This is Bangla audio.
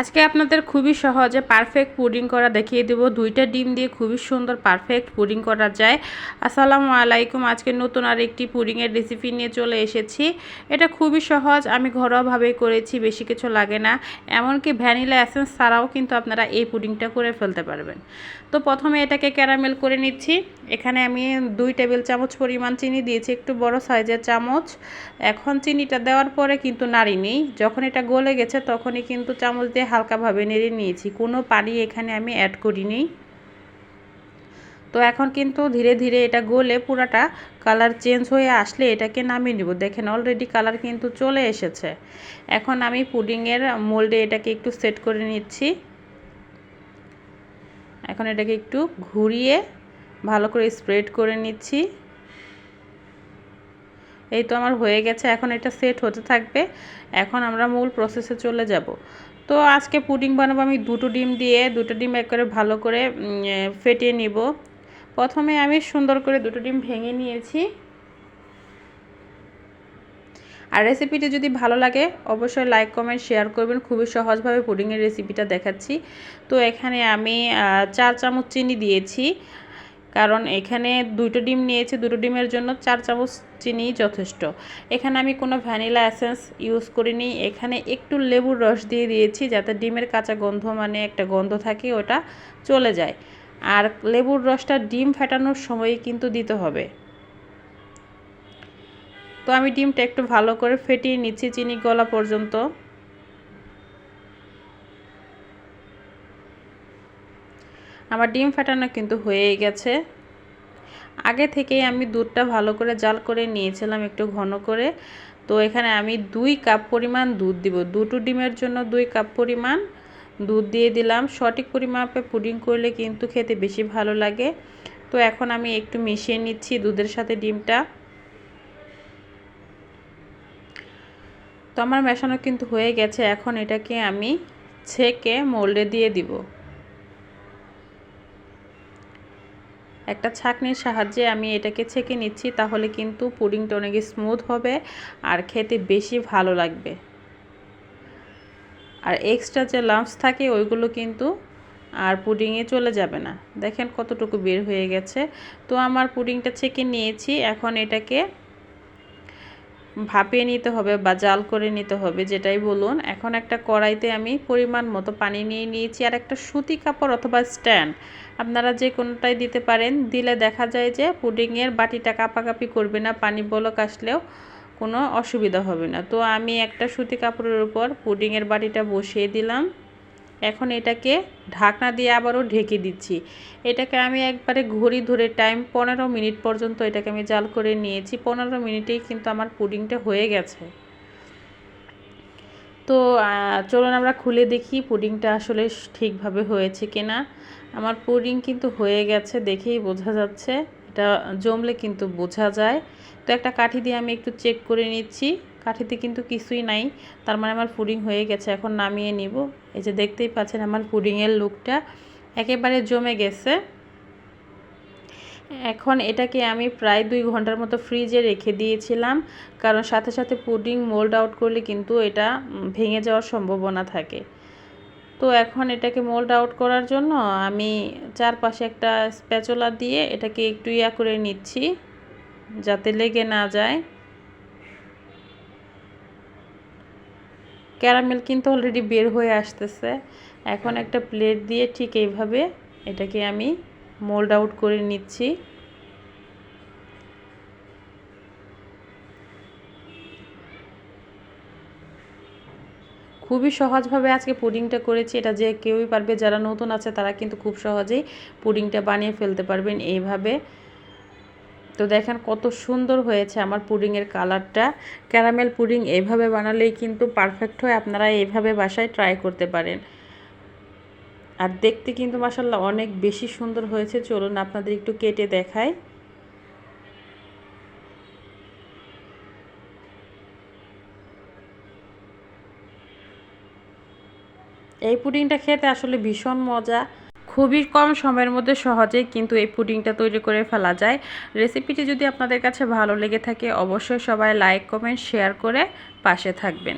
আজকে আপনাদের খুবই সহজে পারফেক্ট পুডিং করা দেখিয়ে দেবো। দুইটা ডিম দিয়ে খুবই সুন্দর পারফেক্ট পুডিং করা যায়। আসসালামু আলাইকুম। আজকে নতুন আর একটি পুডিংয়ের রেসিপি নিয়ে চলে এসেছি। এটা খুবই সহজ, আমি ঘরোয়াভাবেই করেছি, বেশি কিছু লাগে না। এমনকি ভ্যানিলা অ্যাসেন্স ছাড়াও কিন্তু আপনারা এই পুডিংটা করে ফেলতে পারবেন। তো প্রথমে এটাকে ক্যারামেল করে নিচ্ছি। এখানে আমি দুই টেবিল চামচ পরিমাণ চিনি দিয়েছি, একটু বড় সাইজের চামচ। এখন চিনিটা দেওয়ার পরে কিন্তু নাড়ি নেই। যখন এটা গলে গেছে, তখনই কিন্তু চামচ দিয়ে হালকাভাবে নেড়ে নিয়েছি। কোনো পানি এখানে আমি অ্যাড করিনি। তো এখন কিন্তু ধীরে ধীরে এটা গলে পুরাটা কালার চেঞ্জ হয়ে আসলে এটাকে নামিয়ে নেব। দেখেন অলরেডি কালার কিন্তু চলে এসেছে। এখন আমি পুডিংয়ের মোল্ডে এটাকে একটু সেট করে নিচ্ছি। এখন এটাকে একটু ঘুরিয়ে ভালো করে স্প্রেড করে নিচ্ছি। এই তো আমার হয়ে গেছে। এখন এটা সেট হতে থাকবে। এখন আমরা মূল প্রসেসে চলে যাব। তো আজকে পুডিং বানাবো আমি দুটো ডিম দিয়ে, দুটো ডিম একবারে ভালো করে ফেটিয়ে নিব। প্রথমে আমি সুন্দর করে দুটো ডিম ভেঙে নিয়েছি। আর রেসিপিটি যদি ভালো লাগে, অবশ্যই লাইক কমেন্ট শেয়ার করবেন। খুবই সহজভাবে পুডিংয়ের রেসিপিটা দেখাচ্ছি। তো এখানে আমি চার চামচ চিনি দিয়েছি। কারণ এখানে দুটো ডিম নিয়েছি, দুটো ডিমের জন্য চার চামচ চিনি যথেষ্ট। এখানে আমি কোনো ভ্যানিলা অ্যাসেন্স ইউজ করিনি। এখানে একটু লেবুর রস দিয়ে দিয়েছি যাতে ডিমের কাঁচা গন্ধ মানে একটা গন্ধ থাকে, ওটা চলে যায়। আর লেবুর রসটা ডিম ফেটানোর সময় কিন্তু দিতে হবে। তো আমি ডিমটা একটু ভালো করে ফেটিয়ে নিচ্ছি চিনি গলা পর্যন্ত। আমার ডিম ফাটানো কিন্তু হয়েই গেছে। আগে থেকেই আমি দুধটা ভালো করে জাল করে নিয়েছিলাম একটু ঘন করে। তো এখানে আমি দুই কাপ পরিমাণ দুধ দিব। দুটো ডিমের জন্য দুই কাপ পরিমাণ দুধ দিয়ে দিলাম। সঠিক পরিমাপে পুডিং করলে কিন্তু খেতে বেশি ভালো লাগে। তো এখন আমি একটু মিশিয়ে নিচ্ছি দুধের সাথে ডিমটা। তো আমার মেশানো কিন্তু হয়ে গেছে। এখন এটাকে আমি ছেঁকে মোল্ডে দিয়ে দিব। একটা ছাঁকনির সাহায্যে আমি এটাকে ছেঁকে নিচ্ছি, তাহলে কিন্তু পুডিংটা অনেক স্মুথ হবে আর খেতে বেশি ভালো লাগবে। আর এক্সট্রা যে লাম্পস থাকে, ওইগুলো কিন্তু আর পুডিংয়ে চলে যাবে না। দেখেন কতটুকু বের হয়ে গেছে। তো আমার পুডিংটা ছেঁকে নিয়েছি, এখন এটাকে ভাপিয়ে নিতে হবে বা জাল করে নিতে হবে, যেটাই বলুন। এখন একটা কড়াইতে আমি পরিমাণ মতো পানি নিয়ে নিয়েছি আর একটা সুতি কাপড় অথবা স্ট্যান্ড। আপনারা যে কোনোটাই দিতে পারেন, দিলে দেখা যায় যে পুডিংয়ের বাটিটা কাপাকাপি করবে না, পানি বলক আসলেও কোনো অসুবিধা হবে না। তো আমি একটা সুতি কাপড়ের উপর পুডিংয়ের বাটিটা বসিয়ে দিলাম। এখন এটাকে ঢাকনা দিয়ে আবারও ঢেকে দিচ্ছি। এটাকে আমি একবারে ঘড়ি ধরে টাইম পনেরো মিনিট পর্যন্ত এটাকে আমি জাল করে নিয়েছি। পনেরো মিনিটেই কিন্তু আমার পুডিংটা হয়ে গেছে। তো চলুন আমরা খুলে দেখি পুডিংটা আসলে ঠিকভাবে হয়েছে কিনা। আমার পুডিং কিন্তু হয়ে গেছে দেখেই বোঝা যাচ্ছে। এটা জমলে কিন্তু বোঝা যায়। তো একটা কাঠি দিয়ে আমি একটু চেক করে নিচ্ছি। কাঠিতে কিন্তু কিছুই নাই। তার মানে আমার পুডিং হয়ে গেছে। এখন নামিয়ে নিব। এই যে দেখতেই পাচ্ছেন আমার পুডিংয়ের লুকটা একেবারে জমে গেছে। এখন এটাকে আমি প্রায় দুই ঘণ্টার মতো ফ্রিজে রেখে দিয়েছিলাম। কারণ সাথে সাথে পুডিং মোল্ড আউট করলে কিন্তু এটা ভেঙে যাওয়ার সম্ভাবনা থাকে। তো এখন এটাকে মোল্ড আউট করার জন্য আমি চারপাশে একটা স্প্যাচোলা দিয়ে এটাকে একটু ইয়া করে নিচ্ছি, যাতে লেগে না যায়। ক্যারামেল কিন্তু অলরেডি বের হয়ে আসতেছে। এখন একটা প্লেট দিয়ে ঠিক এইভাবে এটাকে আমি মোল্ড আউট করে নিচ্ছি। খুবই সহজভাবে আজকে পুডিংটা করেছি। এটা যে কেউই পারবে, যারা নতুন আছে তারা কিন্তু খুব সহজেই পুডিংটা বানিয়ে ফেলতে পারবেন এইভাবে। তো দেখেন কত সুন্দর হয়েছে আমার পুডিংয়ের কালারটা। ক্যারামেল পুডিং এইভাবে বানালেই কিন্তু পারফেক্ট হয়, আপনারা এইভাবে বাসায় ট্রাই করতে পারেন। আর দেখতে কিন্তু মাসাল্লাহ অনেক বেশি সুন্দর হয়েছে। চলুন আপনাদের একটু কেটে দেখায় এই পুডিংটা খেতে আসলে ভীষণ মজা। খুবই কম সময়ের মধ্যে সহজেই কিন্তু এই পুডিংটা তৈরি করে ফেলা যায়। রেসিপিটি যদি আপনাদের কাছে ভালো লেগে থাকে, অবশ্যই সবাই লাইক, কমেন্ট, শেয়ার করে পাশে থাকবেন।